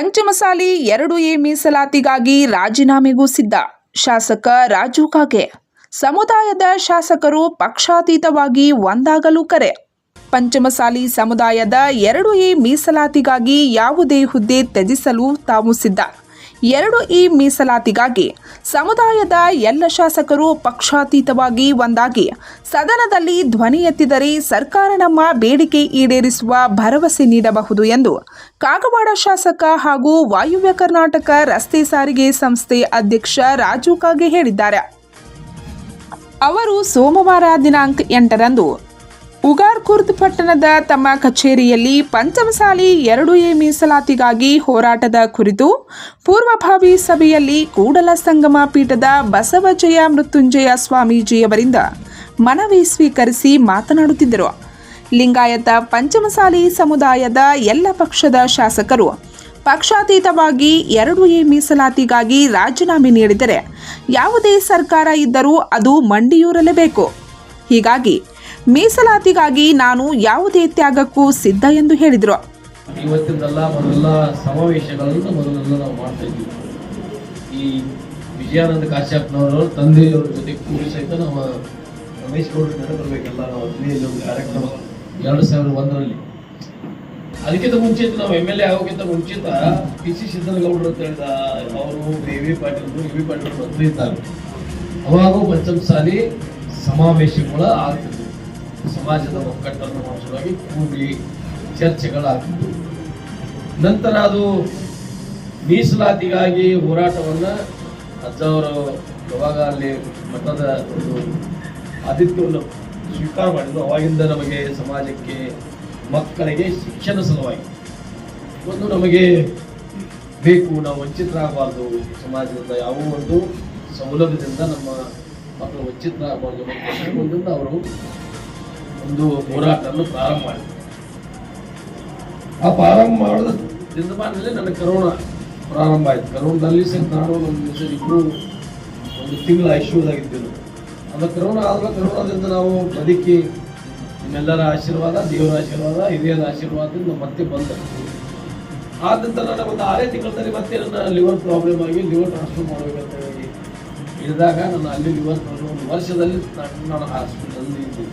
ಪಂಚಮಸಾಲಿ ಎರಡು ಎ ಮೀಸಲಾತಿಗಾಗಿ ರಾಜೀನಾಮೆಗೂ ಸಿದ್ಧ. ಶಾಸಕ ರಾಜು ಕಾಗೆ. ಸಮುದಾಯದ ಶಾಸಕರು ಪಕ್ಷಾತೀತವಾಗಿ ಒಂದಾಗಲು ಕರೆ. ಪಂಚಮಸಾಲಿ ಸಮುದಾಯದ ಎರಡು ಎ ಮೀಸಲಾತಿಗಾಗಿ ಯಾವುದೇ ಹುದ್ದೆ ತ್ಯಜಿಸಲು ತಾವು ಸಿದ್ಧ. ಎರಡು ಈ ಮೀಸಲಾತಿಗಾಗಿ ಸಮುದಾಯದ ಎಲ್ಲ ಶಾಸಕರು ಪಕ್ಷಾತೀತವಾಗಿ ಒಂದಾಗಿ ಸದನದಲ್ಲಿ ಧ್ವನಿ ಎತ್ತಿದರೆ ಸರ್ಕಾರ ನಮ್ಮ ಬೇಡಿಕೆ ಈಡೇರಿಸುವ ಭರವಸೆ ನೀಡಬಹುದು ಎಂದು ಕಾಗವಾಡ ಶಾಸಕ ಹಾಗೂ ವಾಯುವ್ಯ ಕರ್ನಾಟಕ ರಸ್ತೆ ಸಾರಿಗೆ ಸಂಸ್ಥೆ ಅಧ್ಯಕ್ಷ ರಾಜು ಕಾಗೆ ಹೇಳಿದ್ದಾರೆ. ಅವರು ಸೋಮವಾರ ದಿನಾಂಕ ಎಂಟರಂದು ಉಗಾರ್ಕುರ್ದ್ ಪಟ್ಟಣದ ತಮ್ಮ ಕಚೇರಿಯಲ್ಲಿ ಪಂಚಮಸಾಲಿ ಎರಡು ಎ ಮೀಸಲಾತಿಗಾಗಿ ಹೋರಾಟದ ಕುರಿತು ಪೂರ್ವಭಾವಿ ಸಭೆಯಲ್ಲಿ ಕೂಡಲ ಸಂಗಮ ಪೀಠದ ಬಸವಜಯ ಮೃತ್ಯುಂಜಯ ಸ್ವಾಮೀಜಿಯವರಿಂದ ಮನವಿ ಸ್ವೀಕರಿಸಿ ಮಾತನಾಡುತ್ತಿದ್ದರು. ಲಿಂಗಾಯತ ಪಂಚಮಸಾಲಿ ಸಮುದಾಯದ ಎಲ್ಲ ಪಕ್ಷದ ಶಾಸಕರು ಪಕ್ಷಾತೀತವಾಗಿ ಎರಡು ಎ ಮೀಸಲಾತಿಗಾಗಿ ರಾಜೀನಾಮೆ ನೀಡಿದರೆ ಯಾವುದೇ ಸರ್ಕಾರ ಇದ್ದರೂ ಅದು ಮಂಡಿಯೂರಲೇಬೇಕು. ಹೀಗಾಗಿ ಮೀಸಲಾತಿಗಾಗಿ ನಾನು ಯಾವುದೇ ತ್ಯಾಗಕ್ಕೂ ಸಿದ್ಧ ಎಂದು ಹೇಳಿದರು. ಇವತ್ತಿಂದಲ್ಲ ಮೊದಲೆಲ್ಲ ಸಮಾವೇಶಗಳನ್ನು ಮೊದಲೆಲ್ಲ ನಾವು ಮಾಡ್ತಾ ಈ ವಿಜಯಾನಂದ ಕಾಶ್ಯಪ್ನವರು ತಂದೆಯವರ ಜೊತೆ ಕೂಡಿ ಸಹಿತ ನಮ್ಮ ರಮೇಶ್ ಗೌಡ್ರ ನೆನಪಿರ್ಬೇಕಲ್ಲ ನಾವು ಒಂದು ಕಾರ್ಯಕ್ರಮ ಎರಡು ಸಾವಿರದ ಒಂದರಲ್ಲಿ. ಅದಕ್ಕಿಂತ ಮುಂಚಿತ ನಾವು ಎಂ ಎಲ್ ಎ ಆಗೋಕ್ಕಿಂತ ಮುಂಚಿತ ಪಿ ಸಿ ಸಿದ್ದನಗೌಡರು ಅಂತ ಹೇಳಿದ ಅವರು A V Patil A V Patil ಮಂತ್ರಿ ಇದ್ದಾರೆ ಅವಾಗ ಪಂಚಮಸಾಲಿ ಸಮಾವೇಶಗಳು ಆಗ್ತಿದ್ವು ಸಮಾಜದ ಒಕ್ಕಟ್ಟನ್ನು ಸಲುವಾಗಿ ಕೂಡಿ ಚರ್ಚೆಗಳಾಗ್ತಿದ್ವು ನಂತರ ಅದು ಮೀಸಲಾತಿಗಾಗಿ ಹೋರಾಟವನ್ನ ಅಜ್ಜವರು ಯಾವಾಗ ಅಲ್ಲಿ ಮಠದ ಒಂದು ಆತಿಥ್ಯವನ್ನು ಸ್ವೀಕಾರ ಮಾಡಿದ್ರು ಅವಾಗಿಂದ ನಮಗೆ ಸಮಾಜಕ್ಕೆ ಮಕ್ಕಳಿಗೆ ಶಿಕ್ಷಣ ಸಲುವಾಗಿ. ಒಂದು ನಮಗೆ ಬೇಕು, ನಾವು ವಂಚಿತರಾಗಬಾರ್ದು. ಸಮಾಜದಿಂದ ಯಾವ ಒಂದು ಸೌಲಭ್ಯದಿಂದ ನಮ್ಮ ಮಕ್ಕಳು ವಂಚಿತರಾಗಬಾರ್ದು ಅವರು ಒಂದು ಹೋರಾಟವನ್ನು ಪ್ರಾರಂಭ ಮಾಡಿದೆ ಆ ಪ್ರಾರಂಭ ಮಾಡಿದ ದಿನಮಾನದಲ್ಲಿ ನನ್ನ ಕರೋನಾ ಪ್ರಾರಂಭ ಆಯಿತು. ಕರೋನಾದಲ್ಲಿ ಸಹ ನಾನು ನಮ್ಮ ಸರ್ ಇಬ್ಬರು ಒಂದು ತಿಂಗಳ ಐಶ್ವರ್ಯದಾಗಿದ್ದೆವು ಅದು ಕರೋನಾ ಆದ್ರೆ ಕರೋನಾದಿಂದ ನಾವು ಬದುಕಿ ನಿಮ್ಮೆಲ್ಲರ ಆಶೀರ್ವಾದ ದೇವರ ಆಶೀರ್ವಾದ ಹಿರಿಯರ ಆಶೀರ್ವಾದದಿಂದ ಮತ್ತೆ ಬಂದ. ಆದ್ದರಿಂದ ನಂತರ ಒಂದು ಆರೇ ತಿಂಗಳಲ್ಲಿ ಮತ್ತೆ ನನ್ನ ಲಿವರ್ ಪ್ರಾಬ್ಲಮ್ ಆಗಿ ಲಿವರ್ ಟ್ರಾನ್ಸ್ಫರ್ ಮಾಡಬೇಕಂತ ಹೇಳಿ ಇಳಿದಾಗ ನನ್ನ ಅಲ್ಲಿ ಲಿವರ್ ಪ್ರಾಬ್ಲಮ್ ಒಂದು ವರ್ಷದಲ್ಲಿ ನಾನು ಹಾಸ್ಪಿಟಲ್ ಹಾಸ್ಪಿಟಲಲ್ಲಿ ಇದ್ದೆ.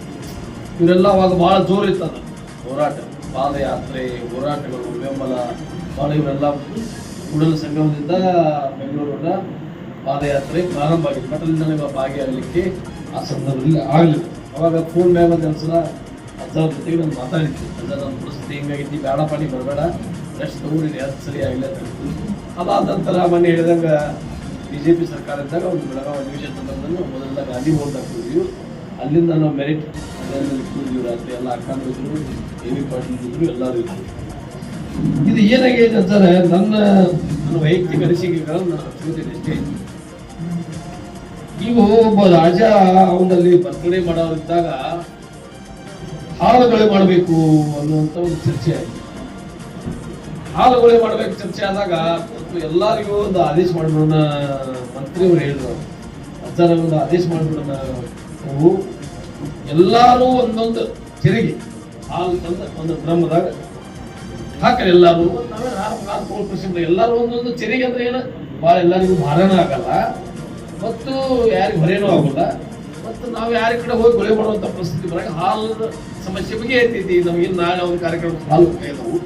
ಇವರೆಲ್ಲ ಅವಾಗ ಭಾಳ ಜೋರು ಇತ್ತು ಅದು ಹೋರಾಟ, ಪಾದಯಾತ್ರೆ, ಹೋರಾಟಗಳು, ಬೆಂಬಲ ಭಾಳ ಇವರೆಲ್ಲ ಕೂಡಲ ಸಂಗಮದಿಂದ ಬೆಂಗಳೂರಿನ ಪಾದಯಾತ್ರೆ ಪ್ರಾರಂಭ ಆಗಿತ್ತು ಬಟ್ ಅಲ್ಲಿ ಭಾಗಿಯಾಗಲಿಕ್ಕೆ ಆ ಸಂದರ್ಭದಲ್ಲಿ ಆಗಲಿಲ್ಲ ಅವಾಗ ಫೋನ್ ಮ್ಯಾಗ ಒಂದು ಸಲ ಅಜ್ಜರ ಜೊತೆಗೆ ನಾನು ಮಾತಾಡಿದ್ದೆ. ಅಜ್ಜ, ನನ್ನ ಪರಿಸ್ಥಿತಿ ಹಿಂಗಾಗಿತ್ತು? ಬೇಡ ಪಾಣಿ, ಬರಬೇಡ. ರೆಸ್ಟ್ ತಗೊಂಡಿನಿ ಅದು ಸರಿ ಆಗಿಲ್ಲ ಅಂತ. ಅದಾದ ನಂತರ ಮನೆ ಹೇಳಿದಾಗ ಬಿ ಜೆ ಪಿ ಸರ್ಕಾರ ಇದ್ದಾಗ ಒಂದು ಬೆಳಗಾವಿ ಅಧಿವೇಶನ ಸಂದರ್ಭದಲ್ಲಿ ಮೊದಲಿಂದ ಗಾಂಧಿ ಕೂಡಿದ್ವಿ ಅಲ್ಲಿಂದ ನಾವು ಮೆರಿಟ್ ಎಲ್ಲ ಅಕ್ಕಂದ್ರು ಎ ವಿ ಇದು ಏನಾಗಿದೆ ಅಂತಾರೆ, ನನ್ನ ನನ್ನ ವೈಯಕ್ತಿಕ ಅನಿಸಿಕೆಗಳನ್ನು ನಾನು ಹಂಚ್ಕೋತೀನಿ ಅಷ್ಟೇ ನೀವು ಒಬ್ಬ ರಾಜ ಅವನಲ್ಲಿ ಬರ್ತಡೇ ಮಾಡೋರಿದ್ದಾಗ ಹಾಲುಗಳೇ ಮಾಡಬೇಕು ಅನ್ನುವಂಥ ಒಂದು ಚರ್ಚೆ ಆಯ್ತು. ಹಾಲುಗಳೇ ಮಾಡಬೇಕು ಚರ್ಚೆ ಆದಾಗ ಎಲ್ಲರಿಗೂ ಒಂದು ಆದೇಶ ಮಾಡ್ಬಿಡೋಣ ಮಂತ್ರಿಯವರು ಹೇಳಿದ್ರು. ಅಜ್ಜನ ಒಂದು ಆದೇಶ ಮಾಡ್ಬಿಡೋಣ ಎಲ್ಲರೂ ಒಂದೊಂದು ತೆರಿಗೆ, ಹಾಲು ತಂದ ಒಂದು ಡ್ರಮ್ದಾಗ ಹಾಕ್ರಿ ಎಲ್ಲರೂ ನಾವೇ ಹಾಲು ಪರ್ಸೆಂಟ್ ಎಲ್ಲರೂ ಒಂದೊಂದು ತೆರಿಗೆ ಅಂದ್ರೆ ಏನು? ಭಾಳ ಎಲ್ಲರಿಗೂ ಭಾರನೂ ಆಗಲ್ಲ. ಮತ್ತು ಯಾರಿಗೂ ಹೊರೇನೂ ಆಗೋಲ್ಲ. ಮತ್ತು ನಾವು ಯಾರ ಕಡೆ ಹೋಗಿ ಗೊಳೆ ಮಾಡುವಂಥ ಪರಿಸ್ಥಿತಿ ಬರಾಗ ಹಾಲದ ಸಮಸ್ಯೆ ಬಗ್ಗೆ ಐತಿ ನಮಗೆ ನಾಳೆ ಒಂದು ಕಾರ್ಯಕ್ರಮ ಹಾಲು ಇದಾವು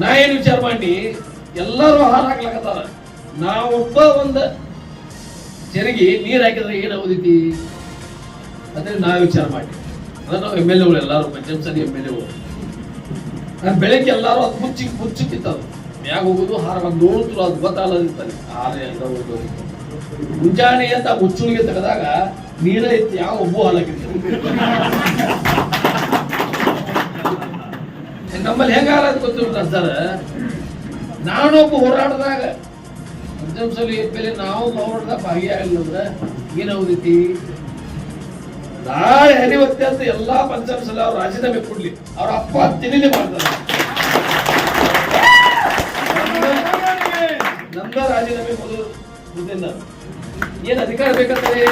ನಾ ಏನು ವಿಚಾರ ಮಾಡಿ, ಎಲ್ಲರೂ ಹಾಲು ಹಾಕ್ಲಕತ್ತಾರ. ನಾವೊಬ್ಬ ಒಂದು ತೆರಿಗೆ ನೀರು ಹಾಕಿದ್ರೆ ಏನು ಅದೇ ನಾವು ವಿಚಾರ ಮಾಡಿ ಅಂದ್ರೆ ನಾವು ಎಂ ಎಲ್ ಎಗಳು ಎಲ್ಲರೂ ಪಂಚಮಸಾಲಿ ಎಂ ಎಲ್ ಎಗಳು. ನಾನು ಬೆಳಗ್ಗೆ ಎಲ್ಲರೂ ಅದು ಮುಚ್ಚಿ ಮುಚ್ಚಿಕ್ಕಿತ್ತದು ಮ್ಯಾಗ ಹೋಗೋದು, ಹಾರ ಬಂದು ನೋಡಿದ್ರು ಅದು ಗೊತ್ತಾಗಲ್ಲದಿತ್ತಲ್ಲಿ ಹಾರ ಎಲ್ಲ ಹೋಗೋದು ಮುಂಜಾನೆ ಅಂತ ಮುಚ್ಚುಳಿಗೆ ತೆಗೆದಾಗ ನೀರ ಇತ್ತು ಯಾವ ಒಬ್ಬ ಹಾಲಾಕಿರ್ತಾರೆ ನಮ್ಮಲ್ಲಿ ಹೆಂಗಾರ ಗೊತ್ತಿಲ್ಲ ಸರ್? ನಾನೊಬ್ಬ ಎಂ ಎಲ್ ಎ, ನಾವು ಹೋರಾಟದಾಗ ಭಾಗಿಯಾಗಲಿಲ್ಲ ಅಂದ್ರೆ ಏನಾಗುದೈತಿ? ನಾಳೆ ಹರಿವತ್ತೆ ಅಂತ ಎಲ್ಲಾ ಸಲ ಅವ್ರು ರಾಜೀನಾಮೆ ಕೊಡ್ಲಿ. ಅವ್ರ ಅಪ್ಪ ತಿನ್ನಿಲಿ ಮಾಡ್ತಾರೆ. ನಮ್ದ- ರಾಜೀನಾಮೆ ಮೊದಲಿಂದ ಏನ್ ಅಧಿಕಾರ ಬೇಕಂದ್ರೆ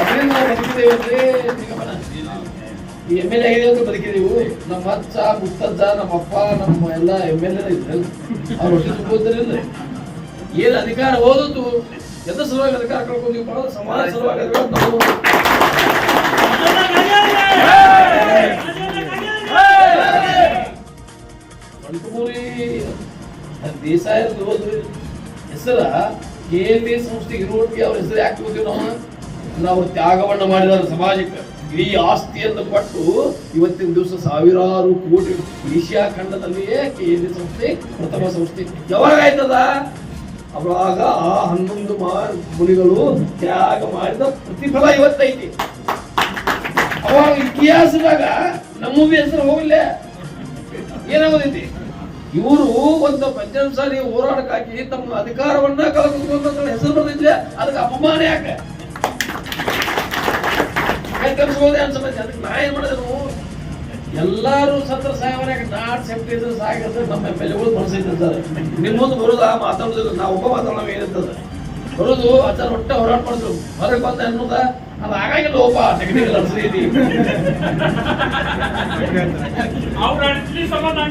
ಅದರಿಂದ ಬದುಕಿದ್ದೇವೆ ಅಂದ್ರೆ ನಿಗಮನ. ಎಂ ಎಲ್ ಎ ಆಗಿದೆ ಅಂತ ಬದುಕಿದೀವು ನಮ್ಮ ಅಜ್ಜ, ಮುತ್ತಜ್ಜ, ನಮ್ಮ ಅಪ್ಪ, ನಮ್ಮ ಎಲ್ಲ ಎಂ ಎಲ್ ಎ ಇದ್ರಲ್ಲ ಅವ್ರು ಹೊಟ್ಟೆ ತುಂಬೋದ್ರಿಂದ ಏನು ಅಧಿಕಾರ ಓದತ್ತು ಎಂತ ಸಲುವಾಗಿ ಅಧಿಕಾರ ಕಳ್ಕೊಂಡ್ವಿ? ಬಹಳ ಸಮಾಜ ಸಲುವಾಗಿ ಅಧಿಕಾರ ದೇಸಾಯ ಹೆಸರ ಕೆ ಎಂ ಎ ಸಂಸ್ಥೆಗೆ ಇರುವಟ್ಟಿಗೆ ಅವ್ರ ಹೆಸರು ಯಾಕೆ ಹೋಗ್ತೀವಿ ನಾವು ನಾವು ತ್ಯಾಗವನ್ನ ಮಾಡಿದಾರೆ ಸಮಾಜಕ್ಕೆ. ಇಡೀ ಆಸ್ತಿಯನ್ನು ಕೊಟ್ಟು ಇವತ್ತಿನ ದಿವಸ ಸಾವಿರಾರು ಕೋಟಿ ಏಷ್ಯಾ ಖಂಡದಲ್ಲಿಯೇ ಕೆ ಎಂ ಎ ಸಂಸ್ಥೆ, ಪ್ರಥಮ ಸಂಸ್ಥೆ. ಯಾವಾಗ ಅವಾಗ ಆ ಹನ್ನೊಂದು ಮುನಿಗಳು ತ್ಯಾಗ ಮಾಡಿದ ಪ್ರತಿಫಲ ಇವತ್ತೈತಿ. ಅವಾಗ ಇತಿಹಾಸದಾಗ ನಮ್ಮ ಹೆಸರು ಹೋಗಿಲ್ಲ. ಏನಾಗೋದೈತಿ? ಇವರು ಒಂದು ಪಂಚಮ ಸಾರಿ ಹೋರಾಟಕ್ಕಾಗಿ ತಮ್ಮ ಅಧಿಕಾರವನ್ನ ಕಳೆದುಕೊಂಡ ಹೆಸರು ಬಂದಿದ್ರೆ ಅದಕ್ಕೆ ಅಪಮಾನ ಯಾಕೆ? ಕಲ್ಸ್ಬೋದೇ ಅನ್ಸತ್ತೆ ಅದಕ್ಕೆ ನಾ ಏನ್ ಮಾಡಿದ್ರು ಎಲ್ಲಾರು ಸತ್ರ ಸಾಹೇಬರ ನಾಡ್ ಸೇಫ್ಟಿ ಇದ್ರೆ ಸಾಕಿದ್ರೆ ನಮ್ಮ ಬೆಲೆಗಳು ಮನಸ್ಸೈತಿರ್ತಾರೆ ನಿಮ್ಮ ಮುಂದೆ ಬರೋದ ಮಾತಾಡೋದಿಲ್ಲ ನಾವು ಒಬ್ಬ ಮಾತಾಡೋ ಏನಿರ್ತದೆ ಬರೋದು ಅದನ್ನ ಒಟ್ಟ ಹೋರಾಟ ಮಾಡಿದ್ರು ಹೊರಗೆ ಬಂದ ಅನ್ನೋದ ಅದು ಆಗಾಗಿಲ್ಲ ಒಬ್ಬ ಟೆಕ್ನಿಕಲ್ ಅನ್ಸೈತಿ ಅವ್ರ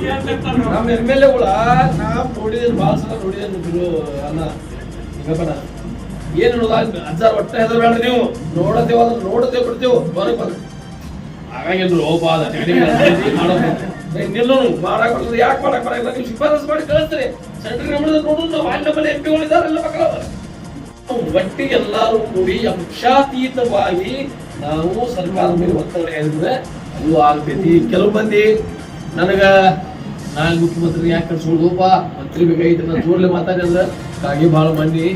ಹೇಳ್ತಿರ್ತಾರೆ. ನಮ್ಮ ಎಂ ಎಲ್ ಎಗಳ ನಾ ನೋಡಿದ್ರೆ ಭಾಳ ಸಲ ನೋಡಿದ್ರೆ ಗುರು ಅನ್ನ ಗಮನ ಏನು ನೋಡ ಅಜ್ಜಾರ್ ಒಟ್ಟ ಹೆದರ್ ಬೇಡ್ರಿ ನೀವು. ನೋಡತೇವ ಅದನ್ನ ನೋಡತೇವ್ ಬಿಡ್ತೇವೆ? ಬರ ಬಂದು ಹಾಗಾಗಿಲ್ರು ಲೋಪ ಅದ ನಿಲ್ಲೋನು. ಮಾಡಕ್ ಬರ್ತದೆ ಯಾಕೆ ಮಾಡಕ್ ಬರಲ್ಲ ನೀವು ಶಿಫಾರಸ್ ಮಾಡಿ ಕಳಿಸ್ತೀರಿ. ಸೆಂಟ್ರಲ್ ಗಮನದ ನೋಡೋದು. ನಾವು ಅಲ್ಲಿ ನಮ್ಮಲ್ಲಿ ಎಂ ಇದಾರೆಲ್ಲ ಮಕ್ಕಳ. ಒಟ್ಟಿಗೆ ಎಲ್ಲರೂ ಕೂಡಿ ಅಂಶಾತೀತವಾಗಿ ನಾವು ಸರ್ಕಾರದ ಮೇಲೆ ಒತ್ತಡ ಹೇಳಿದ್ರೆ ಅದು ಆಗ್ತೈತಿ. ಕೆಲವು ಮಂದಿ ನನಗ ನಾನು ಮುಖ್ಯಮಂತ್ರಿ ಯಾಕೆ ಕಳ್ಸೋದಪ್ಪ ಮಂತ್ರಿ ಬೇಕಾಗಿತ್ತು ನಾನು ಜೋರ್ಲೆ ಮಾತಾಡಿದ್ರೆ ಹಾಗೆ ಭಾಳ ಮಂದಿ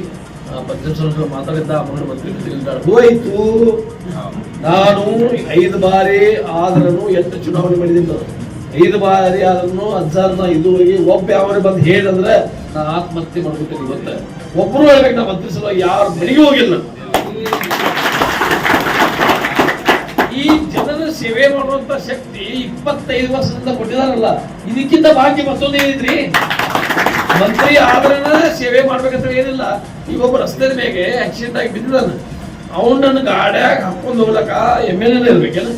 ಪಂಚಾಯತ್ ಮಾತಾಡಿದ್ದ ಮಗಳು ಮಂತ್ರಿ ಹೋಯ್ತು. ನಾನು ಐದು ಬಾರಿ ಆದ್ರೂ ಎಂಟು ಚುನಾವಣೆ ಮಾಡಿದ್ದೀನಿ. ಐದು ಬಾರಿ ಆದ್ರೂ ಅಜ್ಜಾರ್ನ ಇದುವರೆಗೆ ಒಬ್ಬ ಯಾವ ಬಂದು ಹೇಳಿದ್ರೆ ನಾ ಆತ್ಮಹತ್ಯೆ ಮಾಡ್ಕೊತೀನಿ ಇವತ್ತ ಒಬ್ರು ಹೇಳ್ಬೇಕು, ನಾವು ಮಂತ್ರಿ ಸಲುವಾಗಿ ಯಾರ ಮನೆಗೆ ಹೋಗಿಲ್ಲ. ಈ ಜನರ ಸೇವೆ ಮಾಡುವಂತ ಶಕ್ತಿ ಇಪ್ಪತ್ತೈದು ವರ್ಷದಿಂದ ಕೊಟ್ಟಿದಾರಲ್ಲ, ಇದಕ್ಕಿಂತ ಬಾಕಿ ಮತ್ತೊಂದು ಏನಿದ್ರಿ? ಮಂತ್ರಿ ಆದ್ರನ ಸೇವೆ ಮಾಡ್ಬೇಕಂತ ಏನಿಲ್ಲ. ಈ ಒಬ್ಬ ರಸ್ತೆ ಮೇಲೆ ಆಕ್ಸಿಡೆಂಟ್ ಆಗಿ ಬಿದ್ದಿದ್ದಾನ ನನ್ನ ಗಾಡ್ಯಾಗ ಹಾಕೊಂಡು ಹೋಗ್ಲಕ್ಕ ಎಂ ಎಲ್ ಎ ಇರ್ಬೇಕಲ್ಲ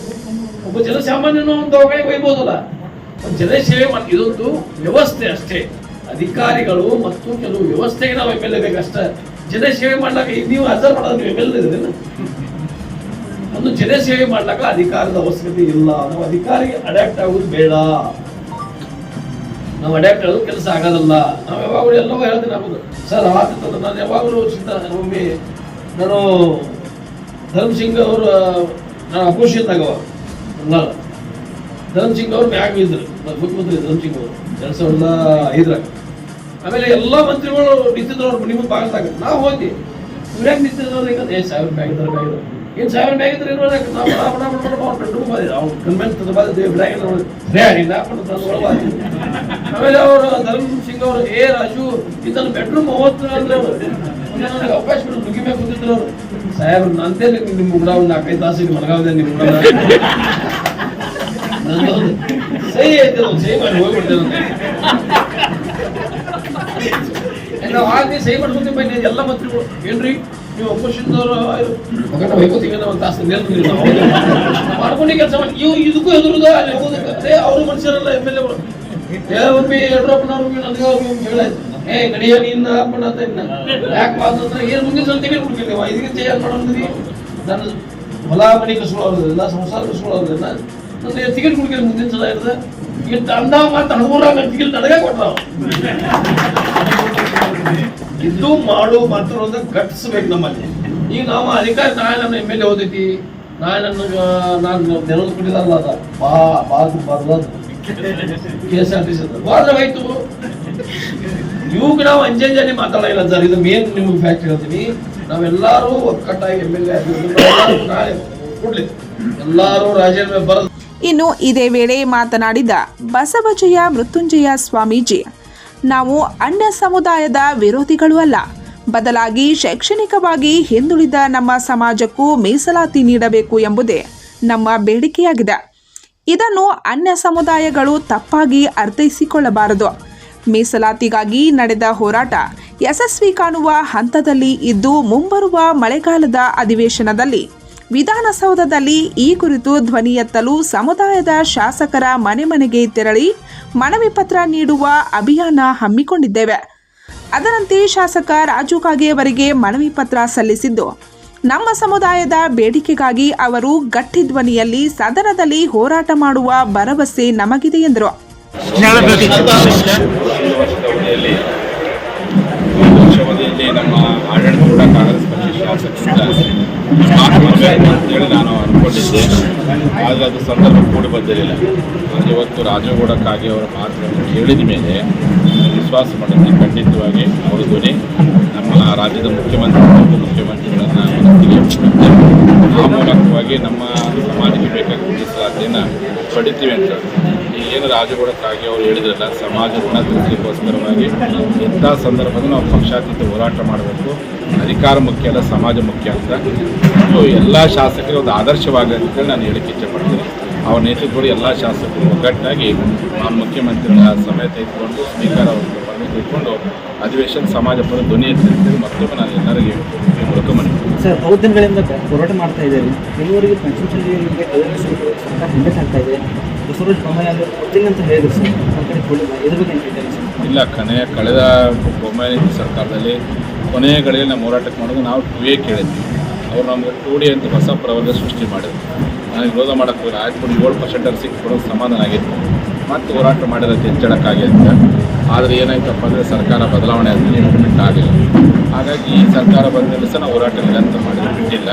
ಒಬ್ಬ ಜನಸಾಮಾನ್ಯನು ಒಂದು ಹೋಗಿ ಒಯ್ಬೋದಲ್ಲ ಜನ ಸೇವೆ ಮಾಡಿ ಇದೊಂದು ವ್ಯವಸ್ಥೆ ಅಷ್ಟೇ. ಅಧಿಕಾರಿಗಳು ಮತ್ತು ಕೆಲವು ವ್ಯವಸ್ಥೆಗೆ ನಾವು ಬೇಕಷ್ಟೇ ಜನ ಸೇವೆ ಮಾಡ್ಲಾಕ ನೀವು ಹಸರ್ ಮಾಡೋದು ನೀವು ಎ ಒಂದು ಜನ ಸೇವೆ ಮಾಡ್ಲಾಕ ಅಧಿಕಾರದ ಅವಶ್ಯಕತೆ ಇಲ್ಲ. ನಾವು ಅಧಿಕಾರಿಗೆ ಅಡ್ಯಾಪ್ಟ್ ಆಗೋದು ಬೇಡ. ನಾವು ಅಡ್ಯಾಪ್ಟ್ ಆಗೋದು ಕೆಲಸ ಆಗೋದಲ್ಲ. ನಾವು ಯಾವಾಗಲೂ ಎಲ್ಲವೂ ಹೇಳ್ತೀನಿ ಆಗೋದು ಸರ್ ಆಗ್ತದೆ ನಾನು ಯಾವಾಗಲೂ ಚಿಂತ ಒಮ್ಮೆ ನಾನು ಧರ್ಮ್ ಸಿಂಗ್ ಅವರು, ನಾನು ಅಪೋಸಿಷನ್ದಾಗ ಬಂಗಾಳ ಧರ್ಮ್ ಸಿಂಗ್ ಅವ್ರು ಮ್ಯಾಗ್ ಇದ್ರು. ಮುಖ್ಯಮಂತ್ರಿ ಧರ್ಮ್ ಸಿಂಗ್ ಅವರು. ಎರಡ್ ಸಾವಿರದ ಐದರಾಗ ಆಮೇಲೆ ಎಲ್ಲ ಮಂತ್ರಿಗಳು ನಿಂತಿದ್ರು ನಿಮ್ಮ ಭಾಗದಾಗ ನಾವು ಹೋಗಿ ಇವ್ರ್ಯಾಗ ನಿಂತಿದ್ರು ಈಗ ಏ ಸಾವಿರ ಬ್ಯಾಗ್ ಇದ್ದಾರೆ ಬ್ಯಾಗ್ ಇದ್ದಾರೆ ಏನ್ ಸಾವಿರ ಬ್ಯಾಗ್ ಇದ್ರೆ ಏನು ನಾವು ಬಡ ಬಡ ಬಡ ಬಡ ಅವ್ರು ಪೆಟ್ಟು ಬಂದಿದ್ರು ಅವ್ರು ಬ್ಯಾಗ್. ಆಮೇಲೆ ಅವರು ಧರ್ಮ ಸಿಂಗ್ ಅವರು ಏ ರಾಜು ಇದನ್ನು ಬೆಡ್ರೂಮ್ ಮೂವತ್ತು ಅಂದ್ರೆ ಅವಕಾಶ ಕೊಡು ಮುಗಿಬೇಕು ಅಂತಿದ್ರು ಅವರು ಸಾಹೇಬ್ರು ನಂದೇ ನಿಮ್ಮ ಗುಡ ಒಂದು ನಾಲ್ಕೈದು ತಾಸು ಮಲಗಾವದೆ ನಿಮ್ಮ ನಂದೊಂದು ಸಹಿ ಐತೆ ಒಂದು ಸಹಿ ಮಾಡಿ ಹೋಗ್ಬಿಡ್ತೇನೆ ನಾವು ಆಗಲಿ ಸಹಿ ಮಾಡ್ಕೊತೀವಿ ಎಲ್ಲ ಮಂತ್ರಿಗಳು. ಏನ್ರಿ? ನೀವು ಅಪೋಸಿಷನ್ದವರು ಮಗನ ಹೊಯ್ಕೋತೀವಿ ನಾವು ತಾಸು ನಿಲ್ರಿ ನಾವು ಮಾಡ್ಕೊಂಡು ಕೆಲಸ ಮಾಡಿ. ಇವು ಇದಕ್ಕೂ ಎದುರುದು, ಅಲ್ಲಿ ಹೋಗೋದಕ್ಕೆ. ಅವರು ಮನುಷ್ಯರಲ್ಲ ಎಂ ಎಲ್ ಎಗಳು ಒಮ್ಮೆ ಯಡಿಯೂರಪ್ಪನವ್ರಿಗೆ ನನಗೆ ಅವ್ರಿಗೆ ಹೇಳಾಯ್ತು ಏ, ಗಡಿಯ ನೀನ್ ಅಪ್ಪನ ಅಂತ ಇನ್ನ. ಯಾಕೆ ಮಾತಂದ್ರೆ ಏನು ಮುಂದಿನ ಸಲ ನೀವು? ಇದಕ್ಕೆ ಚೇಂಜ್ ಮಾಡೋದ್ರಿ ನನ್ನ ಹೊಲ ಮನೆ ಕಸ್ಕೊಳ್ಳೋದ್ರಿಂದ ಸಂಸಾರ ಕಸ್ಕೊಳ್ಳೋದ್ರಿಂದ ನನ್ನ ಟಿಕೆಟ್ ಕೊಡ್ತೀನಿ ಮುಂದಿನ ಸಲ ಇರ್ತದೆ ಈಗ ಅಂದ ಮಾತು ಹಣಮೂರಾಗ ಟಿಕೆಟ್ ನನಗೆ ಕೊಟ್ರ ಇದು ಮಾಡು ಮಾತ್ರ ಕಟ್ಟಿಸ್ಬೇಕು ನಮ್ಮಲ್ಲಿ. ಈಗ ನಾವು ಅಧಿಕಾರಿ ನಾಳೆ ನನ್ನ ಎಂ ಎಲ್ ಎ ಓದೈತಿ. ನಾಳೆ ನನ್ನ ನಾನು ನೆರವು ಕೊಟ್ಟಿದಾರಲ್ಲ ಅದ. ಬಾ ಬಾದು ಬರ್ಬಾರ್ದು K S R T C ಹೋದ್ರೆ ಹೋಯ್ತು. ಇವಾಗ ನಾವು ಅಂಜಂಜನೆ ಮಾತಾಡಲ್ಲ ಸರ್. ಇದು ಮೇನ್ ನಿಮ್ಗೆ ಫ್ಯಾಕ್ಟ್ ಹೇಳ್ತೀನಿ. ನಾವೆಲ್ಲರೂ ಒಕ್ಕಟ್ಟಾಗಿ ಎಂ ಎಲ್ ಎ ನಾಳೆ ಕೊಡ್ಲಿ. ಎಲ್ಲರೂ ರಾಜೀನಾಮೆ ಬರೋದು ಇನ್ನು ಇದೇ ವೇಳೆ ಮಾತನಾಡಿದ ಬಸವಜಯ ಮೃತ್ಯುಂಜಯ ಸ್ವಾಮೀಜಿ, ನಾವು ಅನ್ಯ ಸಮುದಾಯದ ವಿರೋಧಿಗಳು ಅಲ್ಲ. ಬದಲಾಗಿ ಶೈಕ್ಷಣಿಕವಾಗಿ ಹಿಂದುಳಿದ ನಮ್ಮ ಸಮಾಜಕ್ಕೂ ಮೀಸಲಾತಿ ನೀಡಬೇಕು ಎಂಬುದೇ ನಮ್ಮ ಬೇಡಿಕೆಯಾಗಿದೆ. ಇದನ್ನು ಅನ್ಯ ಸಮುದಾಯಗಳು ತಪ್ಪಾಗಿ ಅರ್ಥೈಸಿಕೊಳ್ಳಬಾರದು. ಮೀಸಲಾತಿಗಾಗಿ ನಡೆದ ಹೋರಾಟ ಯಶಸ್ವಿ ಕಾಣುವ ಹಂತದಲ್ಲಿ ಇದ್ದು ಮುಂಬರುವ ಮಳೆಗಾಲದ ಅಧಿವೇಶನದಲ್ಲಿ ವಿಧಾನಸೌಧದಲ್ಲಿ ಈ ಕುರಿತು ಧ್ವನಿ ಎತ್ತಲು ಸಮುದಾಯದ ಶಾಸಕರ ಮನೆ ಮನೆಗೆ ತೆರಳಿ ಮನವಿ ಪತ್ರ ನೀಡುವ ಅಭಿಯಾನ ಹಮ್ಮಿಕೊಂಡಿದ್ದೇವೆ. ಅದರಂತೆ ಶಾಸಕ ರಾಜು ಕಾಗೆಯವರಿಗೆ ಮನವಿ ಪತ್ರ ಸಲ್ಲಿಸಿದ್ದು, ನಮ್ಮ ಸಮುದಾಯದ ಬೇಡಿಕೆಗಾಗಿ ಅವರು ಗಟ್ಟಿ ಧ್ವನಿಯಲ್ಲಿ ಸದನದಲ್ಲಿ ಹೋರಾಟ ಮಾಡುವ ಭರವಸೆ ನಮಗಿದೆ ಎಂದರು. ಆಡಳಿತ ಕೂಡ ಕಾಂಗ್ರೆಸ್ ಅಂತೇಳಿ ನಾನು ಅಂದ್ಕೊಂಡಿದ್ದೆ ಆದರೆ ಅದು ಸಂದರ್ಭ ಕೂಡಿ ಬಂದಿರಲಿಲ್ಲ ನನಗೆ ಇವತ್ತು ರಾಜೇಗೌಡ ಅವರ ಮಾತುಗಳನ್ನು ಕೇಳಿದ ಮೇಲೆ ವಿಶ್ವಾಸ ಮಾಡಿದ್ದೆ ಖಂಡಿತವಾಗಿ ಅವರ ಧ್ವನಿ ನಮ್ಮ ರಾಜ್ಯದ ಮುಖ್ಯಮಂತ್ರಿ ಮುಖ್ಯಮಂತ್ರಿಗಳನ್ನು ಮನಸ್ಸಿಗೆ. ಆ ಮೂಲಕವಾಗಿ ನಮ್ಮ ಸಮಾಜಕ್ಕೆ ಬೇಕಾದ ಮೀಸಲಾತಿಯನ್ನು ಪಡಿತೀವಿ ಅಂತ ಏನು ರಾಜಗೌಡ ಕಾಗೆ ಅವರು ಹೇಳಿದ್ರಲ್ಲ, ಸಮಾಜ ಋಣ ತೀರಿಸಲಿಕ್ಕೋಸ್ಕರವಾಗಿ ಇಂಥ ಸಂದರ್ಭದಲ್ಲಿ ನಾವು ಪಕ್ಷಾತೀತ ಹೋರಾಟ ಮಾಡಬೇಕು. ಅಧಿಕಾರ ಮುಖ್ಯ ಅಲ್ಲ, ಸಮಾಜ ಮುಖ್ಯ ಅಂತ. ಎಲ್ಲ ಶಾಸಕರಿಗೆ ಒಂದು ಆದರ್ಶವಾಗಿ ನಾನು ಹೇಳಕ್ಕೆ ಇಚ್ಛೆಪಡ್ತೀನಿ. ಅವರ ನೇತೃತ್ವದಲ್ಲಿ ಎಲ್ಲ ಶಾಸಕರು ಒಗ್ಗಟ್ಟಾಗಿ ಆ ಮುಖ್ಯಮಂತ್ರಿಗಳ ಸಮೇತ ಇಟ್ಕೊಂಡು, ಸ್ಪೀಕರ್ ಅವರ ಇಟ್ಕೊಂಡು ಅಧಿವೇಶನ ಸಮಾಜ ಪರ ಧ್ವನಿ ಎತ್ತಿ ಅಂತೇಳಿ ಮತ್ತೊಮ್ಮೆ ನಾನು ಎಲ್ಲರಿಗೆ ಈ ಮೂಲಕ ಮನೆ ಸರ್ ಹೌದು ದಿನಗಳಿಂದ ಹೋರಾಟ ಮಾಡ್ತಾ ಇದ್ದೇವೆ. ಕೆಲವರಿಗೆ ಪಂಚಮಸಾಲಿ ಹಿಂದೆ ಆಗ್ತಾ ಇದೆ. ಇಲ್ಲ ಕೊನೆಯ ಕಳೆದ ಬೊಮ್ಮಾಯಿ ಸರ್ಕಾರದಲ್ಲಿ ಕೊನೆಯ ಗಡಿಯಲ್ಲಿ ನಮ್ಮ ಹೋರಾಟಕ್ಕೆ ಮಾಡೋದು ನಾವು ಟು ಎ ಕೇಳಿದ್ವಿ. ಅವ್ರು ನಮಗೆ ಟು ಡಿ ಅಂತ ಹೊಸ ಪ್ರವರ್ಗ ಸೃಷ್ಟಿ ಮಾಡಿದ್ರು. ನಾನು ವಿರೋಧ ಮಾಡೋಕ್ಕೆ ಹೋಗಿ ಆಯ್ತು ಕೊಡಿ ಏಳು ಪರ್ಸೆಂಟಲ್ಲಿ ಸಿಕ್ಕಿ ಕೊಡೋದು ಸಮಾಧಾನ ಆಗಿತ್ತು. ಮತ್ತು ಹೋರಾಟ ಮಾಡಿರೋದು ಹೆಚ್ಚಳಕ್ಕಾಗಿ ಅಂತ. ಆದರೆ ಏನಾಯ್ತಪ್ಪ ಅಂದರೆ ಸರ್ಕಾರ ಬದಲಾವಣೆ ಆದ್ಮೇಲೆ ಇಂಪ್ಲಿಮೆಂಟ್ ಆಗಿಲ್ಲ. ಹಾಗಾಗಿ ಈ ಸರ್ಕಾರ ಬಂದ ಮೇಲೆ ಸಹ ನಾವು ಹೋರಾಟ ನಿರಂತರ ಮಾಡಿದ್ರೆ ಬಿಟ್ಟಿಲ್ಲ.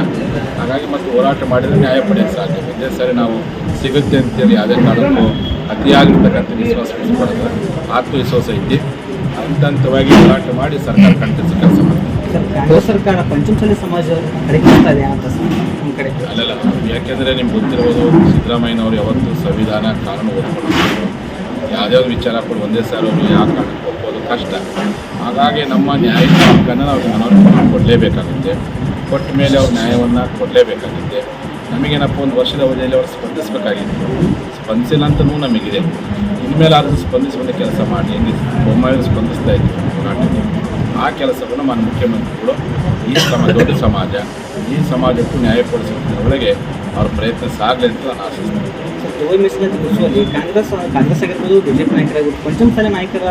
ಹಾಗಾಗಿ ಮತ್ತು ಹೋರಾಟ ಮಾಡಿದರೆ ನ್ಯಾಯ ಪಡೆಯೋಕ್ಕೆ ಸಾಧ್ಯ. ಒಂದೇ ಸರಿ ನಾವು ಸಿಗುತ್ತೆ ಅಂತೇಳಿ ಯಾವುದೇ ಕಾರಣಕ್ಕೂ ಅತಿಯಾಗಿರ್ತಕ್ಕಂಥ ವಿಶ್ವಾಸ ಮಾಡಿದ್ರೆ ಆತ್ಮವಿಶ್ವಾಸ ಐತಿ ಹಂತ ಹಂತವಾಗಿ ಹೋರಾಟ ಮಾಡಿ ಸರ್ಕಾರ ಕಂಟಿಸಿ ಕೆಲಸ ಮಾಡ್ತೀವಿ ಸರ್ಕಾರ ಪಂಚಮಸಾಲಿ ಸಮಾಜ ಅಲ್ಲಲ್ಲ ಯಾಕೆಂದರೆ ನಿಮ್ಗೆ ಗೊತ್ತಿರ್ಬೋದು ಸಿದ್ದರಾಮಯ್ಯನವರು ಯಾವತ್ತೂ ಸಂವಿಧಾನ ಕಾನೂನು ಓದ್ಕೊಂಡು ಯಾವುದೇ ವಿಚಾರ ಕೂಡ ಒಂದೇ ಸಾರಿ ಅವರು ಯಾವ ಕಾರಣಕ್ಕೆ ಕಷ್ಟ. ಹಾಗಾಗಿ ನಮ್ಮ ನ್ಯಾಯಿಕ ಹಕ್ಕನ್ನು ನಾವು ಕೊಡಲೇಬೇಕಾಗುತ್ತೆ. ಕೊಟ್ಟ ಮೇಲೆ ಅವ್ರ ನ್ಯಾಯವನ್ನು ಕೊಡಲೇಬೇಕಾಗುತ್ತೆ. ನಮಗೇನಪ್ಪ ಒಂದು ವರ್ಷದ ಅವಧಿಯಲ್ಲಿ ಅವರು ಸ್ಪಂದಿಸಬೇಕಾಗಿತ್ತು. ಸ್ಪಂದಿಸಿಲ್ಲ ಅಂತಲೂ ನಮಗಿದೆ. ಇನ್ಮೇಲೆ ಆದರೂ ಸ್ಪಂದಿಸುವಂಥ ಕೆಲಸ ಮಾಡಿ ಹೆಂಗೆ ಬೊಮ್ಮಾಯಿ ಸ್ಪಂದಿಸ್ತಾ ಇದ್ದೀವಿ ಆ ಕೆಲಸವನ್ನು ಮಾನ್ಯ ಮುಖ್ಯಮಂತ್ರಿಗಳು ಈ ಸಮ ದೊಡ್ಡ ಸಮಾಜ ಈ ಸಮಾಜಕ್ಕೂ ನ್ಯಾಯ ಒಳಗೆ ಅವ್ರ ಪ್ರಯತ್ನ ಸಾಗಲಿ ಅಂತ ನಾನು ಆಶಿಸ್ತೇನೆ. ಕಾಂಗ್ರೆಸ್ ಕಾಂಗ್ರೆಸ್ ಆಗಿರ್ಬೋದು ಬಿಜೆಪಿ ನಾಯಕರಾಗಿರ್ಬೋದು ಪಂಚಮಸಾಲಿ ನಾಯಕರ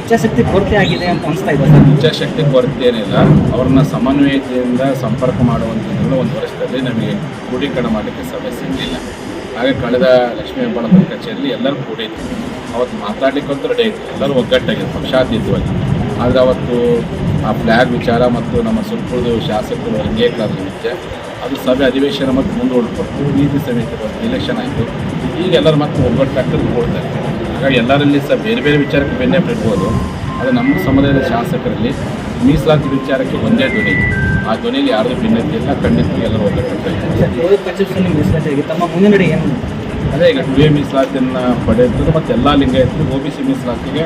ಇಚ್ಛಾಶಕ್ತಿ ಕೊರತೆ ಆಗಿದೆ ಅಂತ ಅನಿಸ್ತಾ ಇದೆ ಸರ್. ಇಚ್ಛಾಶಕ್ತಿ ಕೊರತೆ ಏನಿಲ್ಲ. ಅವ್ರನ್ನ ಸಮನ್ವಯತೆಯಿಂದ ಸಂಪರ್ಕ ಮಾಡುವಂಥದ್ದು ಒಂದು ವರ್ಷದಲ್ಲಿ ನಮಗೆ ಕ್ರೋಢೀಕರಣ ಮಾಡಲಿಕ್ಕೆ ಸಭೆ ಸಿಗಲಿಲ್ಲ. ಹಾಗೆ ಕಳೆದ ಲಕ್ಷ್ಮೀ ಹೆಬ್ಬಾಳಕರ ಕಚೇರಿಯಲ್ಲಿ ಎಲ್ಲರೂ ಕೂಡಿದ್ರು ಅವತ್ತು ಮಾತಾಡ್ಲಿಕ್ಕಂತೂ ರೆಡಿ ಆಯಿತು ಎಲ್ಲರೂ ಒಗ್ಗಟ್ಟಾಗಿತ್ತು ಪಕ್ಷಾತೀತವಾಗಿ. ಆದರೆ ಅವತ್ತು ಆ ಫ್ಲ್ಯಾಗ್ ವಿಚಾರ ಮತ್ತು ನಮ್ಮ ಸುತ್ತುದು ಶಾಸಕರು ಅಂಗೀಕಾರ ನಿಮಿತ್ತ ಅದು ಸಭೆ ಅಧಿವೇಶನ ಮತ್ತು ಮುಂದೂಡಲ್ಪಟ್ಟು ನೀತಿ ಸಮಿತಿ ಬಂತು ಇಲೆಕ್ಷನ್ ಆಯಿತು. ಈಗ ಎಲ್ಲರೂ ಮತ್ತೆ ಒಗ್ಗಟ್ಟಾಗ್ತದೆ ಕೊಡ್ತಾರೆ ಹಾಗಾಗಿ ಎಲ್ಲರಲ್ಲಿ ಸಹ ಬೇರೆ ಬೇರೆ ವಿಚಾರಕ್ಕೆ ಬೆನ್ನೆ ಬಿಡ್ಬೋದು. ಅದು ನಮ್ಮ ಸಮುದಾಯದ ಶಾಸಕರಲ್ಲಿ ಮೀಸಲಾತಿ ವಿಚಾರಕ್ಕೆ ಒಂದೇ ಧ್ವನಿ ಆ ಧ್ವನಿಯಲ್ಲಿ ಯಾರ್ದು ಭಿನ್ನತೆ ಇಲ್ಲ. ಖಂಡಿತ ಎಲ್ಲರೂ ಒಗ್ಗಟ್ಟು ತಮ್ಮ ಏನು? ಅದೇ ಈಗ ಟು ಎ ಮೀಸಲಾತಿಯನ್ನು ಪಡೆಯುತ್ತದೆ ಮತ್ತು ಎಲ್ಲ ಲಿಂಗಾಯತರು ಒ ಬಿ ಸಿ ಮೀಸಲಾತಿಗೆ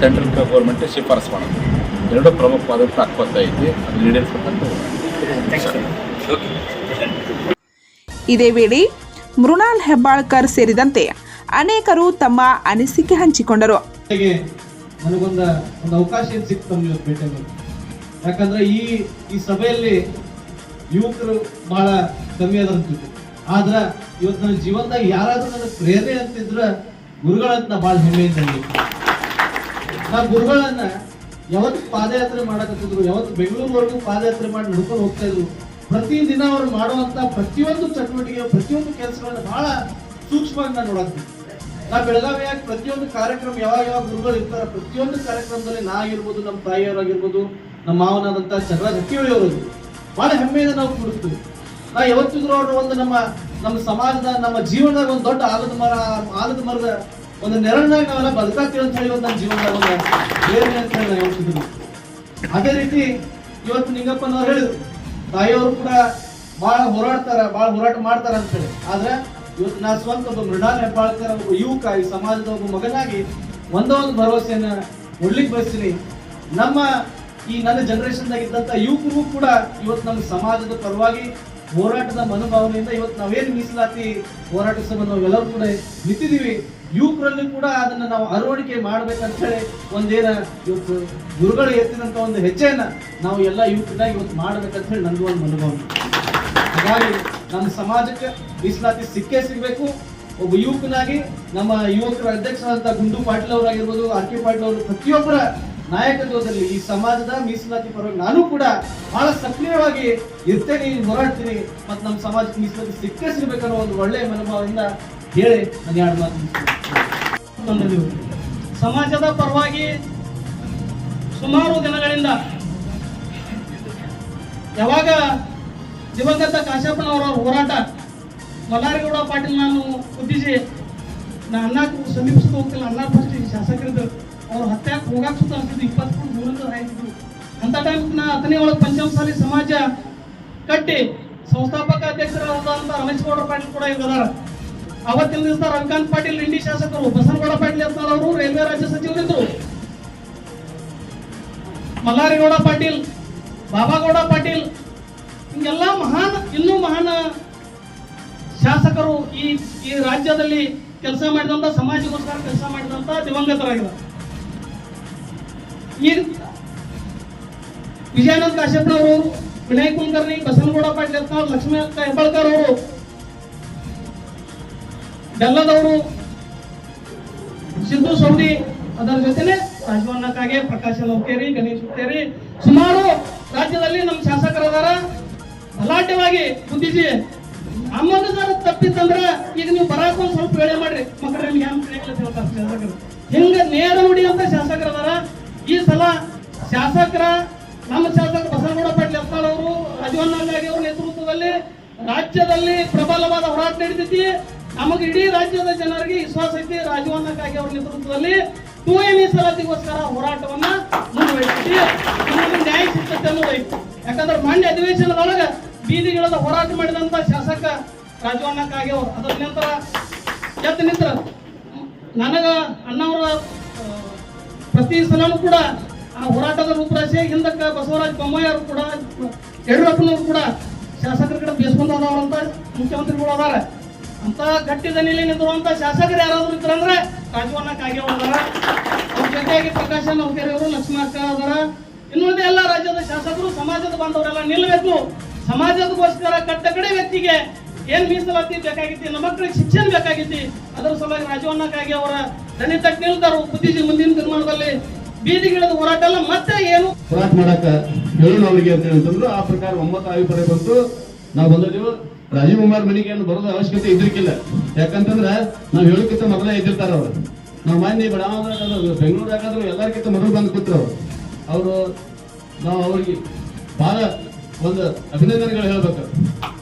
ಸೆಂಟ್ರಲ್ ಗೌರ್ಮೆಂಟ್ ಶಿಫಾರಸು ಮಾಡೋದು. ಎರಡು ಪ್ರಮುಖವಾದಂಥ ಆಸ್ಪತ್ರೆ ಐತಿ. ಅದು ಈಡೇರಿಸಬೇಕಂತ ಸರ್ ಇದೇ ವೇಳೆ ಮೃಣಾಲ್ ಹೆಬ್ಬಾಳ್ಕರ್ ಸೇರಿದಂತೆ ಅನೇಕರು ತಮ್ಮ ಅನಿಸಿಕೆ ಹಂಚಿಕೊಂಡರು. ನನಗೊಂದ ಒಂದು ಅವಕಾಶ ಏನ್ ಸಿಕ್ತು ನಮ್ಗೆ ಇವತ್ತು ಭೇಟಿ ಯಾಕಂದ್ರೆ ಈ ಈ ಸಭೆಯಲ್ಲಿ ಯುವಕರು ಬಹಳ ಕಮ್ಮಿ ಅದ ಆದ್ರೆ ಆದ್ರ ಇವತ್ತು ನನ್ನ ಜೀವನದಾಗ ಯಾರಾದ್ರೂ ನನಗೆ ಪ್ರೇರಣೆ ಅಂತಿದ್ರ ಗುರುಗಳಂತ ಬಹಳ ಹೆಮ್ಮೆಯಿಂದ ನಾ ಗುರುಗಳನ್ನ ಯಾವತ್ತು ಪಾದಯಾತ್ರೆ ಮಾಡಕತ್ತಿದ್ರು, ಯಾವತ್ತು ಬೆಂಗಳೂರುವರೆಗೂ ಪಾದಯಾತ್ರೆ ಮಾಡಿ ನಡ್ಕೊಂಡು ಹೋಗ್ತಾ ಇದ್ರು. ಪ್ರತಿದಿನ ಅವ್ರು ಮಾಡುವಂತ ಪ್ರತಿಯೊಂದು ಚಟುವಟಿಕೆ, ಪ್ರತಿಯೊಂದು ಕೆಲಸಗಳನ್ನ ಬಹಳ ಸೂಕ್ಷ್ಮವಾಗಿ ನಾನು ನೋಡಕ್ತೀನಿ. ನಾ ಬೆಳಗಾವಿಯಾಗಿ ಪ್ರತಿಯೊಂದು ಕಾರ್ಯಕ್ರಮ ಯಾವಾಗ ಯಾವಾಗ ಗುರುಗಳು ಇರ್ತಾರ, ಪ್ರತಿಯೊಂದು ಕಾರ್ಯಕ್ರಮದಲ್ಲಿ ನಾ ಆಗಿರ್ಬೋದು ನಮ್ಮ ತಾಯಿಯವರಾಗಿರ್ಬೋದು ನಮ್ಮ ಮಾವನಾದಂತ ಚಂದ್ರ ಅವರು ಬಹಳ ಹೆಮ್ಮೆಯಿಂದ ನಾವು ಕೂಡಿಸ್ತೀವಿ. ನಾ ಯಾವತ್ತಿದ್ರು ಅವರು ಒಂದು ನಮ್ಮ ನಮ್ಮ ಸಮಾಜದ, ನಮ್ಮ ಜೀವನದಾಗ ಒಂದು ದೊಡ್ಡ ಆಲದ ಮರ, ಆಲದ ಮರದ ಒಂದು ನೆರಳಾಗಿ ನಾವೆಲ್ಲ ಬದುಕಾಗ್ತೀವಿ ಅಂತ ಹೇಳಿ ನನ್ನ ಜೀವನದಾಗ ಬೇರೆ ಅಂತ ಹೇಳಿ ನಾನು ಹೇಳ್ತಿದ್ದೀನಿ. ಅದೇ ರೀತಿ ಇವತ್ತು ನಿಂಗಪ್ಪನವ್ರು ಹೇಳಿದ್ರು, ತಾಯಿಯವರು ಕೂಡ ಬಹಳ ಹೋರಾಡ್ತಾರ ಬಹಳ ಹೋರಾಟ ಮಾಡ್ತಾರ ಅಂತ ಹೇಳಿ. ಆದ್ರೆ ಇವತ್ತು ನಾ ಸ್ವಂತ ಒಬ್ಬ ಮೃಣಾಲ್ ಹೆಬ್ಬಾಳ್ಕರ್ ಒಬ್ಬ ಯುವಕ ಈ ಸಮಾಜದ ಒಬ್ಬ ಮಗನಾಗಿ ಒಂದೋ ಒಂದು ಭರವಸೆಯನ್ನ ಕೊಡ್ಲಿಕ್ಕೆ ಬಯಸ್ತೀನಿ. ನಮ್ಮ ಈ ನನ್ನ ಜನರೇಷನ್ದಾಗ ಇದ್ದಂಥ ಯುವಕರಿಗೂ ಕೂಡ ಇವತ್ತು ನಮ್ಮ ಸಮಾಜದ ಪರವಾಗಿ ಹೋರಾಟದ ಮನೋಭಾವನೆಯಿಂದ ಇವತ್ತು ನಾವೇನು ಮೀಸಲಾತಿ ಹೋರಾಟ ನಾವೆಲ್ಲರೂ ಕೂಡ ನಿಂತಿದ್ದೀವಿ. ಯುವಕರಲ್ಲಿ ಕೂಡ ಅದನ್ನ ನಾವು ಅರವಣಿಕೆ ಮಾಡ್ಬೇಕಂತ ಹೇಳಿ ಒಂದೇನ ಇವತ್ತು ಗುರುಗಳು ಎತ್ತಿದಂತ ಒಂದು ಹೆಜ್ಜೆಯನ್ನ ನಾವು ಎಲ್ಲ ಯುವಕರಾಗಿ ಇವತ್ತು ಮಾಡ್ಬೇಕಂತ ಹೇಳಿ ನಂದು ಒಂದು ಮನೋಭಾವನೆ. ಹಾಗಾಗಿ ನಮ್ಮ ಸಮಾಜಕ್ಕೆ ಮೀಸಲಾತಿ ಸಿಕ್ಕೇ ಸಿಗಬೇಕು. ಒಬ್ಬ ಯುವಕನಾಗಿ ನಮ್ಮ ಯುವಕರ ಅಧ್ಯಕ್ಷರಾದಂಥ ಗುಂಡು ಪಾಟೀಲ್ ಅವರಾಗಿರ್ಬೋದು, ಆರ್ ಕೆ ಪಾಟೀಲ್ ಅವರು ಪ್ರತಿಯೊಬ್ಬರ ನಾಯಕತ್ವದಲ್ಲಿ ಈ ಸಮಾಜದ ಮೀಸಲಾತಿ ಪರವಾಗಿ ನಾನು ಕೂಡ ಬಹಳ ಸಕ್ರಿಯವಾಗಿ ಇರ್ತೇನೆ ಹೋರಾಡ್ತೀನಿ. ಮತ್ತು ನಮ್ಮ ಸಮಾಜಕ್ಕೆ ಮೀಸಲಾತಿ ಸಿಕ್ಕೇ ಸಿಗಬೇಕನ್ನೋ ಒಂದು ಒಳ್ಳೆಯ ಮನೋಭಾವದಿಂದ ಹೇಳಿ ನಾನು ಎರಡು ಮಾತು. ಸಮಾಜದ ಪರವಾಗಿ ಸುಮಾರು ದಿನಗಳಿಂದ ಯಾವಾಗ ದಿವಂಗತ ಕಾಶಪ್ಪನವರ ಹೋರಾಟ, ಮಲ್ಲಾರಗೌಡ ಪಾಟೀಲ್ ನಾನು ಉದ್ದೇಶಿ ನಾನು ಅನ್ನಕ್ಕೆ ಸಮೀಪಿಸ್ತಾ ಹೋಗ್ತಿಲ್ಲ ಅನ್ನ ಫಸ್ಟ್ ಶಾಸಕರಿದ್ದು ಅವ್ರು ಹತ್ಯಾಕ್ ಹೋಗಾಕುತ್ತ ಅಂತಿದ್ದು ಇಪ್ಪತ್ತು ಫುಟ್ ದೂರದ ಆಯ್ತಿದ್ರು ಅಂತ ಟೈಮ್ ನಾ ಹತ್ತನೇ ಒಳಗೆ ಪಂಚಮಸಾಲಿ ಸಮಾಜ ಕಟ್ಟಿ ಸಂಸ್ಥಾಪಕ ಅಧ್ಯಕ್ಷರಾದಂಥ ರಮೇಶ್ ಗೌಡ ಪಾಟೀಲ್ ಕೂಡ ಇದ್ದಾರೆ ಅವತ್ತಿನ ದಿವಸ ರವಿಕಾಂತ್ ಪಾಟೀಲ್ ಇಂಡಿ ಶಾಸಕರು, ಬಸನಗೌಡ ಪಾಟೀಲ್ ಅವರು, ರೈಲ್ವೆ ರಾಜ್ಯ ಸಚಿವರಿದ್ರು ಮಲ್ಲಾರಿಗೌಡ ಪಾಟೀಲ್, ಬಾಬಾಗೌಡ ಪಾಟೀಲ್, ಹಿಂಗೆಲ್ಲ ಮಹಾನ್, ಇನ್ನೂ ಮಹಾನ್ ಶಾಸಕರು ಈ ಈ ರಾಜ್ಯದಲ್ಲಿ ಕೆಲಸ ಮಾಡಿದಂತ, ಸಮಾಜಕ್ಕೋಸ್ಕರ ಕೆಲಸ ಮಾಡಿದಂತ ದಿವಂಗತರಾಗಿದ್ದಾರೆ. ಈ ವಿಜಯಾನಂದ ಕಾಶ್ಯಪ್ನವರು ವಿನಯ್ ಕುಲಕರ್ಣಿ ಬಸನಗೌಡ ಪಾಟೀಲ್ ಯತ್ನಾಳ್ ಲಕ್ಷ್ಮೀ ಅಕ್ಕ ಹೆಬ್ಬಾಳ್ಕರ್ ಅವರು ಬೆಲ್ಲದವರು ಸಿದ್ದು ಸೌದಿ ಅದರ ಜೊತೆನೆ ಕಾಗೆ ಪ್ರಕಾಶ ನೌಕೇರಿ ಗಣೇಶ್ ಹುತ್ತೇರಿ ಸುಮಾರು ರಾಜ್ಯದಲ್ಲಿ ನಮ್ಮ ಶಾಸಕರದಾರ ಬಲಾಢ್ಯವಾಗಿ ಬುದ್ಧಿಜಿ ಅಮ್ಮನ ಸರ್ ತಪ್ಪಿತ್ತಂದ್ರ ಈಗ ನೀವು ಬರಾಕ ಸ್ವಲ್ಪ ವೇಳೆ ಮಾಡ್ರಿ. ಮಕ್ಕಳ, ನಿಮ್ಗೆ ಹೇಳ್ತಾರೆ ಶಾಸಕರು ಹಿಂಗ ನೇರ ನುಡಿಯಂತ ಶಾಸಕರದಾರ ಈ ಸಲ ಶಾಸಕರ, ನಮ್ಮ ಶಾಸಕ ಬಸನಗೌಡ ಪಾಟೀಲ್ ಅವರು ರಾಜವನ್ನಾಗಿ ಅವರ ನೇತೃತ್ವದಲ್ಲಿ ರಾಜ್ಯದಲ್ಲಿ ಪ್ರಬಲವಾದ ಹೋರಾಟ ನಡೀತೈತಿ. ನಮಗೆ ಇಡೀ ರಾಜ್ಯದ ಜನರಿಗೆ ವಿಶ್ವಾಸ ಐತಿ ರಾಜವನ್ನಕ್ಕಾಗಿ ಅವರ ನೇತೃತ್ವದಲ್ಲಿ ಟೂ ಎ ಮೀಸಲಾತಿಗೋಸ್ಕರ ಹೋರಾಟವನ್ನ ಮುಂದುವರಿಸಿದ್ದೀವಿ ನಮಗೆ ನ್ಯಾಯ ಸಿಗ್ತದೆ ಅನ್ನೋದು ಐತಿ ಯಾಕಂದ್ರೆ ಮಾನ್ಯ ಅಧಿವೇಶನದೊಳಗೆ ಬೀದಿಗಿಳದ ಹೋರಾಟ ಮಾಡಿದಂತ ಶಾಸಕ ರಾಜವನ್ನಕ್ಕಾಗಿ ಅವರು, ಅದರ ನಂತರ ಎತ್ತ ನಿಂತ್ರ. ನನಗ ಅಣ್ಣವರ ಪ್ರತಿ ಸಲವೂ ಕೂಡ ಆ ಹೋರಾಟದ ರೂಪರಾಶೆ ಹಿಂದಕ್ಕೆ ಬಸವರಾಜ ಬೊಮ್ಮಾಯಿ ಅವರು ಕೂಡ, ಯಡಿಯೂರಪ್ಪನವರು ಕೂಡ ಶಾಸಕರ ಕಡೆ ಬೇಸ್ಕೊಂಡು ಹೋದವರಂತ ಮುಖ್ಯಮಂತ್ರಿಗಳು ಅದಾರ. ಅಂತ ಗಟ್ಟಿ ದನಿಲಿ ನಿಂತಿರುವಂತ ಶಾಸಕರು ಯಾರಾದ್ರೂ ಇದ್ರಂದ್ರೆ ಕಾಜುವನ್ನ ಕಾಗೆ ಹೋದಾರ, ಅವ್ರ ಜೊತೆಯಾಗಿ ಪ್ರಕಾಶ ನೌಕರಿ ಅವರು, ಲಕ್ಷ್ಮಣ ಅಕ್ಕ ಅದಾರ ಇನ್ನುಳಿದ ಎಲ್ಲ ರಾಜ್ಯದ ಶಾಸಕರು, ಸಮಾಜದ ಬಾಂಧವರೆಲ್ಲ ನಿಲ್ಲಬೇಕು. ಸಮಾಜದಗೋಸ್ಕರ ಕಟ್ಟ ಕಡೆ ವ್ಯಕ್ತಿಗೆ ಏನ್ ಮೀಸಲಾತಿ ಬೇಕಾಗಿತ್ತು ನಮ್ಮ ಮಕ್ಕಳಿಗೆ ಶಿಕ್ಷಣ ಬೇಕಾಗಿತ್ತು, ಅದರ ಸಲುವಾಗಿ ರಾಜವನ್ನ ಕಾಗೆ ಅವರ ದನಿ ತಕ್ಕ ನಿಲ್ತಾರು ಬುದ್ಧಿಜಿ ಮುಂದಿನ ತೀರ್ಮಾನದಲ್ಲಿ ಬೀದಿಗಿಳಿದ ಹೋರಾಟ ಎಲ್ಲ ಮತ್ತೆ ಏನು? ಹೋರಾಟ ಮಾಡಕ ಹೇಳೋಣ ಅವರಿಗೆ ಅಂತ ಅಂತಂದ್ರು ಆ ಪ್ರಕಾರ ಒಂಬತ್ತು ಅಭಿಪ್ರಾಯ ಬಂತು. ನಾವು ಬಂದಿದ್ದೀವಿ. ರಾಜೀವ್ ಕುಮಾರ್ ಮನೆಗೆ ಏನು ಬರೋದ ಅವಶ್ಯಕತೆ ಇದ್ರಿಕ್ಕಿಲ್ಲ ಯಾಕಂತಂದ್ರೆ ನಾವು ಹೇಳೋಕ್ಕಿಂತ ಮೊದಲೇ ಇದ್ದಿರ್ತಾರ ಅವ್ರು. ನಾವು ಮಾನ್ಯ ಬಡಾವಣೆ ಬೆಂಗಳೂರಾಗಾದ್ರು ಎಲ್ಲರಿಗಿಂತ ಮೊದಲು ಬಂದು ಕೂತ್ರು ಅವರು. ನಾವು ಅವ್ರಿಗೆ ಬಹಳ ಒಂದು ಅಭಿನಂದನೆಗಳು ಹೇಳ್ಬೇಕು.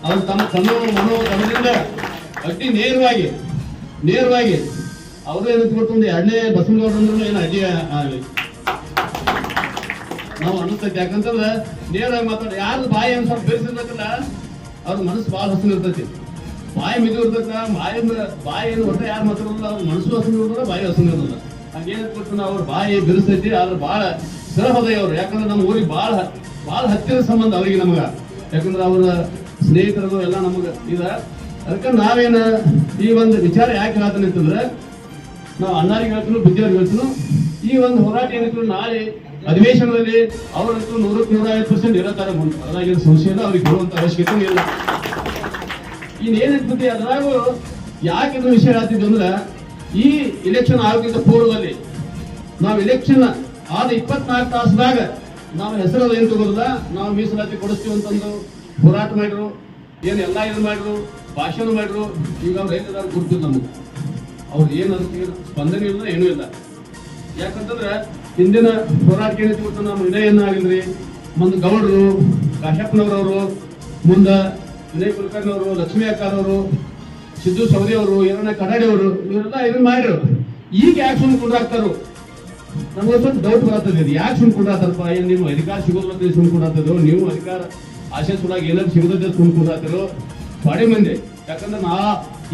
ಅವ್ರು ತಮ್ಮ ತಮ್ಮ ಮನೋ ತಮ್ಮದಿಂದ ಅತಿ ನೇರವಾಗಿ ನೇರವಾಗಿ ಅವರು ಏನು ಒಂದು ಎರಡನೇ ಅಂದ್ರೂ ಏನು ಆಗಲಿ. ನಾವು ಅನ್ನಿಸ್ತೈತೆ ಯಾಕಂತಂದ್ರೆ ನೇರವಾಗಿ ಮಾತಾಡಿ, ಯಾರು ಬಾಯಿ ಅಂತ ಸ್ವಲ್ಪ ಬೇರಿಸಿರ್ಬೇಕಲ್ಲ ಅವ್ರ ಮನಸ್ಸು ಭಾಳ ಹಸಿನ ಇರ್ತೈತಿ. ಬಾಯಿ ಮಿದು ಇರ್ತಕ್ಕ ಬಾಯಿ ಬಾಯಿ ಏನು ಹೊಟ್ಟೆ ಯಾರು ಮಾತಾಡಲ್ಲ ಅವ್ರ ಮನಸ್ಸು ಹಸಿನ ಇರೋದಿಲ್ಲ, ಬಾಯಿ ಹಸಿನ ಇರೋದಿಲ್ಲ. ಹಂಗೇನು ಕೊಟ್ಟು ಅವ್ರ ಬಾಯಿ ಬಿರುಸ್ತೈತಿ ಆದ್ರೆ ಭಾಳ ಸರಹೃದಯ ಅವ್ರು ಯಾಕಂದ್ರೆ ನಮ್ಮ ಊರಿಗೆ ಭಾಳ ಭಾಳ ಹತ್ತಿರ ಸಂಬಂಧ ಅವರಿಗೆ ನಮಗ. ಯಾಕಂದ್ರೆ ಅವರ ಸ್ನೇಹಿತರದು ಎಲ್ಲ ನಮಗೆ ಇದ. ಅದಕ್ಕೆ ನಾವೇನ ಈ ಒಂದು ವಿಚಾರ ಯಾಕೆ ಹೇಳ್ತಾನೆ ಅಂತಂದ್ರೆ ನಾವು ಅಣ್ಣಾರಿಗೆ ಹೇಳ್ತೀವಿ ಬುದ್ಧಿಯವ್ರಿಗೆ ಹೇಳ್ತೀವಿ ಈ ಒಂದು ಹೋರಾಟ ಏನಿದ್ರು ನಾಳೆ ಅಧಿವೇಶನದಲ್ಲಿ ಅವರಂತೂ ನೂರಕ್ಕೆ ನೂರ ಐವತ್ತು ಪರ್ಸೆಂಟ್ ಇರತ್ತಾರೆ ಅದ್ರಾಗೇನು ಸಂಶಯ ಅವ್ರಿಗೆ ಬರುವಂತ ಅವಶ್ಯಕತೆ ಇಲ್ಲ. ಇನ್ನೇನಿರ್ತದೆ ಅದ್ರಾಗೂ ಯಾಕೆ ವಿಷಯ ಹೇಳ್ತಿದ್ವಿ ಅಂದ್ರೆ, ಈ ಇಲೆಕ್ಷನ್ ಆಗೋಕ್ಕಿಂತ ಪೂರ್ವದಲ್ಲಿ ನಾವು ಇಲೆಕ್ಷನ್ ಆದ ಇಪ್ಪತ್ನಾಲ್ಕು ತಾಸದಾಗ ನಾವು ಹೆಸರು ಏನು ತಗೋದಿಲ್ಲ, ನಾವು ಮೀಸಲಾತಿ ಕೊಡಿಸ್ತೀವಿ ಅಂತಂದು ಹೋರಾಟ ಮಾಡಿರು ಏನು ಎಲ್ಲ ಇದು ಮಾಡಿರು ಭಾಷಣ ಮಾಡಿರು ಈಗ ಅವ್ರು ಏನಿದಾರು ಗುರುತು ನಮಗೆ. ಅವ್ರು ಏನು ಅಂತೀರ ಸ್ಪಂದನೆ ಇಲ್ಲ ಏನೂ ಇಲ್ಲ. ಯಾಕಂತಂದ್ರೆ ಹಿಂದಿನ ಹೋರಾಟಕ್ಕೆ ಏನೈತಿ ಗೊತ್ತಾ ನಮ್ಮ ವಿನಯನ್ನ ಆಗಿಲ್ರಿ. ಮುಂದೆ ಗೌಡರು ಕಾಶ್ಯಪ್ಪನವ್ರವರು ಮುಂದೆ ವಿನಯ್ ಕುಲಕರ್ಣಿ ಅವರು ಲಕ್ಷ್ಮೀ ಅಕ್ಕಾರವರು, ಸಿದ್ದು ಸವದಿ ಅವರು ಎರಡನೇ ಕನ್ನಡಿ ಅವರು ಇವರೆಲ್ಲ ಇದನ್ನ ಮಾಡಿರು. ಈಗ ಯಾಕೆ ಸುಮ್ಮನೆ ಕುಂಡ್ರಾಕ್ತಾರು ನಮ್ಗೆ ಸ್ವಲ್ಪ ಡೌಟ್ ಬರತ್ತದ ಇದು ಯಾಕೆ ಸುಮ್ಮನೆ ಕುಂಡ್ರಾತಾರಪ್ಪ ಏನು ನೀವು ಅಧಿಕಾರ ಸಿಗೋದ್ರ ಸುಮ್ಮನೆ ಕುಂಡ್ರಾತದ್ರು ನೀವು ಅಧಿಕಾರ ಆಶೆ ಸುಡಾಗ ಏನಾದ್ರು ಸಿಗೋದ್ರೆ ಸುಮ್ಮನೆ ಕುಂಡ್ರಾತಿರೋ ಬಾಡಿ ಮಂದಿ. ಯಾಕಂದ್ರೆ ನಾ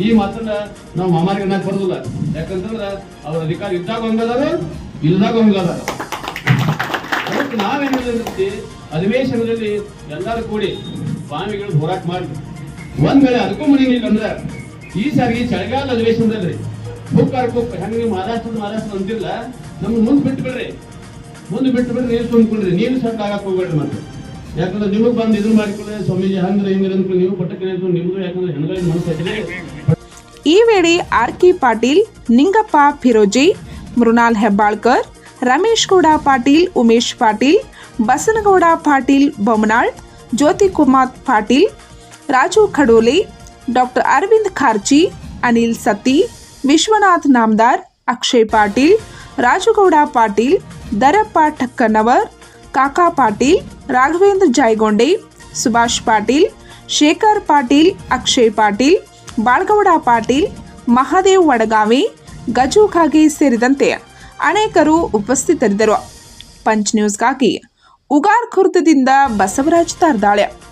ಈ ಮಾತನ್ನ ನಾವು ಮಾಮಾರಿಗೆ ಅನ್ನಕ್ ಬರೋದಿಲ್ಲ. ಯಾಕಂತಂದ್ರ ಅವ್ರ ಅಧಿಕಾರ ಇದ್ದಾಗ ಹಂಗದಾರ, ಇಲ್ದಾಗ ಹಂಗದಾರ. ಅದಕ್ಕೆ ನಾವೇನಿದೆ ಅಧಿವೇಶನದಲ್ಲಿ ಎಲ್ಲರೂ ಕೂಡಿ ಸ್ವಾಮಿಗಳು ಹೋರಾಟ ಮಾಡಿ ಒಂದ್ ಮೇಲೆ ಅದಕ್ಕೂ ಮುಗಿಲಿಲ್ಲ ಅಂದ್ರೆ, ಈ ಸಾರಿ ಚಳಿಗಾಲ ಅಧಿವೇಶನದಲ್ಲಿ ಕುಕ್ಕರ್ ಕುಕ್ ಹೆಂಗ್ ಮಹಾರಾಷ್ಟ್ರದ ಮಹಾರಾಷ್ಟ್ರ ಅಂತಿಲ್ಲ, ನಮ್ಗೆ ಮುಂದೆ ಬಿಟ್ಟು ಬಿಡ್ರಿ ಮುಂದೆ ಬಿಟ್ಟು ಬಿಡ್ರಿ ನೀವು ಸುಮ್ಕೊಂಡ್ರಿ ನೀವು ಸಟ್ ಆಗಕ್ ಹೋಗ್ಬೇಡ್ರಿ ಮತ್ತೆ. ಯಾಕಂದ್ರೆ ನಿಮಗೆ ಬಂದು ಇದನ್ನ ಮಾಡಿಕೊಳ್ಳಿ, ಸ್ವಾಮೀಜಿ ಹಂಗ್ರೆ ಹಿಂಗ್ರೆ ಅಂದ್ಕೊಂಡು ನೀವು ಪಟ್ಟಕ್ಕೆ ನಿಮ್ದು ಯಾಕಂದ್ರೆ ಹೆಣ್ಗಳಿಗೆ ಮನಸ್ಸು ಈ ವೇಳೆ R K Patil, Ningappa Phiroji, Mrinal Hebbalkar, Ramesh Gowda Patil, Umesh Patil, Basanagouda Patil Bommanal Jyotikumar Patil, Raju Khadole, doctor Arvind Kharji, Anil Satti, Vishwanath Namdar, Akshay Patil, Rajugouda Patil, Darappa Thakkanavar, Kaka Patil, Raghavendra ಜಾಯ್ಗೊಂಡೆ, Subhash Patil, Shekhar Patil, Akshay Patil ಬಾಳ್ಗೌಡ Patil, Mahadev Vadagavi, Gaju ಖಾಗಿ ಸೇರಿದಂತೆ ಅನೇಕರು ಉಪಸ್ಥಿತರಿದ್ದರು. Punch ನ್ಯೂಸ್ಗಾಗಿ ಉಗಾರ್ ಖುರ್ದದಿಂದ ಬಸವರಾಜ್ ತಾರ್ದಾಳೆ.